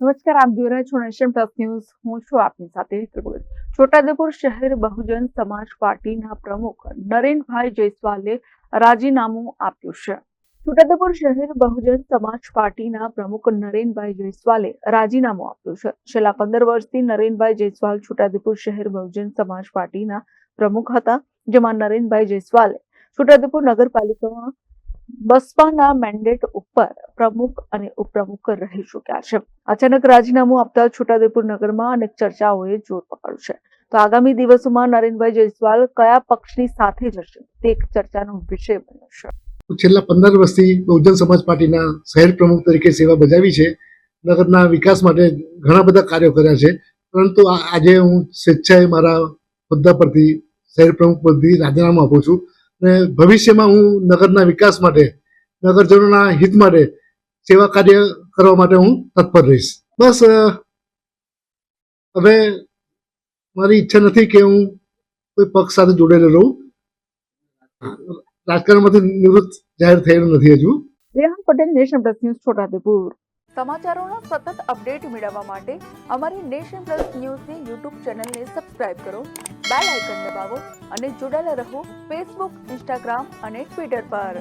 નમસ્કાર, આપ જોઈ રહ્યા છો નેશન પ્લસ ન્યૂઝ. હું છું આપની સાથે હેતલ છોટાઉદેપુર શહેર બહુજન સમાજ પાર્ટીના પ્રમુખ નરેનભાઈ જયસ્વાલે રાજીનામું આપ્યું છે. છોટાઉદેપુર શહેર બહુજન સમાજ પાર્ટીના પ્રમુખ નરેનભાઈ જયસ્વાલે રાજીનામું આપ્યું છે. છેલ્લા પંદર વર્ષથી નરેનભાઈ જયસ્વાલ છોટાઉદેપુર શહેર બહુજન સમાજ પાર્ટીના પ્રમુખ હતા, જેમાં નરેનભાઈ જયસ્વાલે છોટાઉદેપુર નગરપાલિકામાં બસપાના મેન્ડેટ ઉપર પ્રમુખ અને ઉપપ્રમુખ રહી ચૂક્યા છે. અચાનક રાજીનામું આપતા છોટાઉદેપુર નગરમાં અનેક ચર્ચાઓએ જોર પકડ્યું છે. તો આગામી દિવસોમાં નરેનભાઈ જયસ્વાલ કયા પક્ષની સાથે જશે તે એક ચર્ચાનો વિષય બન્યો છે. છેલ્લા પંદર વર્ષથી બહુજન સમાજ પાર્ટીના શહેર પ્રમુખ તરીકે સેવા બજાવી છે. નગરના વિકાસ માટે ઘણા બધા કાર્યો કર્યા છે. પરંતુ આજે હું સ્વેચ્છાએ મારા હોદ્દા પરથી શહેર પ્રમુખ પરથી રાજીનામું આપું છું. અને ભવિષ્યમાં હું નગરના વિકાસ માટે, નગરજનોના હિત માટે સેવા કાર્ય કરવા માટે હું તત્પર રહીશ. બસ હવે મારી ઈચ્છા નથી કે હું કોઈ પક્ષ સાથે જોડેલો રહું. રાજકારણમાંથી નિવૃત્ત જાહેર થયેલું નથી હજુ. Rehan Patel nation plus news Chhotaudepur. સમાચારોના સતત અપડેટ મેળવવા માટે અમારી નેશન પ્લસ ન્યૂઝની યુટ્યુબ ચેનલને સબસ્ક્રાઇબ કરો બેલ આઇકન દબાવો અને જોડાયેલા રહો ફેસબુક ઇન્સ્ટાગ્રામ અને ટ્વિટર પર.